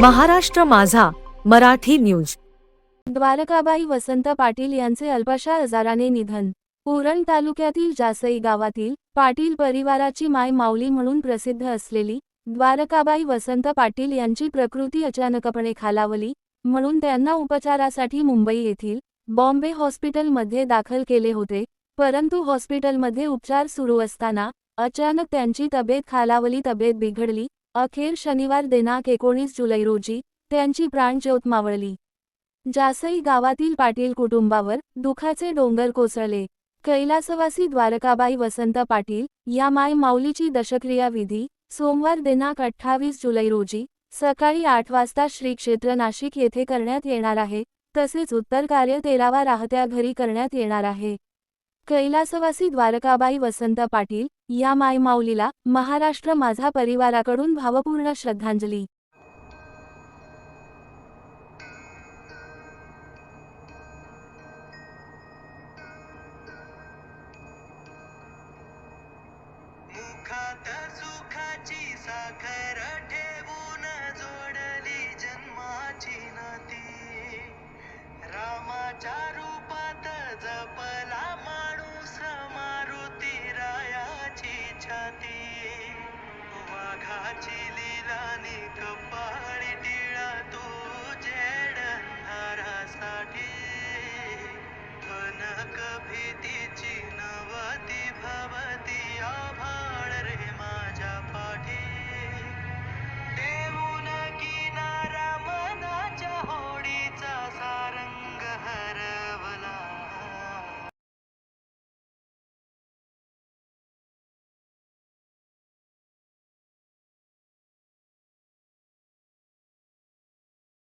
महाराष्ट्र माझा मराठी न्यूज. द्वारकाबाई वसंत पाटील यांचे अल्पशा आजाराने निधन. उरण तालुक्यातील जासई गावातील पाटील परिवाराची माय माऊली म्हणून प्रसिद्ध असलेली द्वारकाबाई वसंत पाटील यांची प्रकृती अचानकपणे खालावली म्हणून त्यांना उपचारासाठी मुंबई येथील बॉम्बे हॉस्पिटलमध्ये दाखल केले होते परंतु हॉस्पिटलमध्ये उपचार सुरू असताना अचानक त्यांची तब्येत खालावली तब्येत बिघडली अखेर शनिवार दिनांक एकोणीस जुलै रोजी त्यांची प्राणज्योत मावळली. जासई गावातील पाटील कुटुंबावर दुखाचे डोंगर कोसळले. कैलासवासी द्वारकाबाई वसंत पाटील या माय माऊलीची दशक्रिया विधी सोमवार दिनांक अठ्ठावीस जुलै रोजी सकाळी आठ वाजता श्री क्षेत्र नाशिक येथे करण्यात येणार आहे तसेच उत्तर कार्य तेरावा राहत्या घरी करण्यात येणार आहे. कैलासवासी द्वारकाबाई वसंत पाटील या माय माऊलीला महाराष्ट्र माझा परिवाराकडून भावपूर्ण श्रद्धांजली. ठेवून जोडली जन्माची नाती. रामाच्या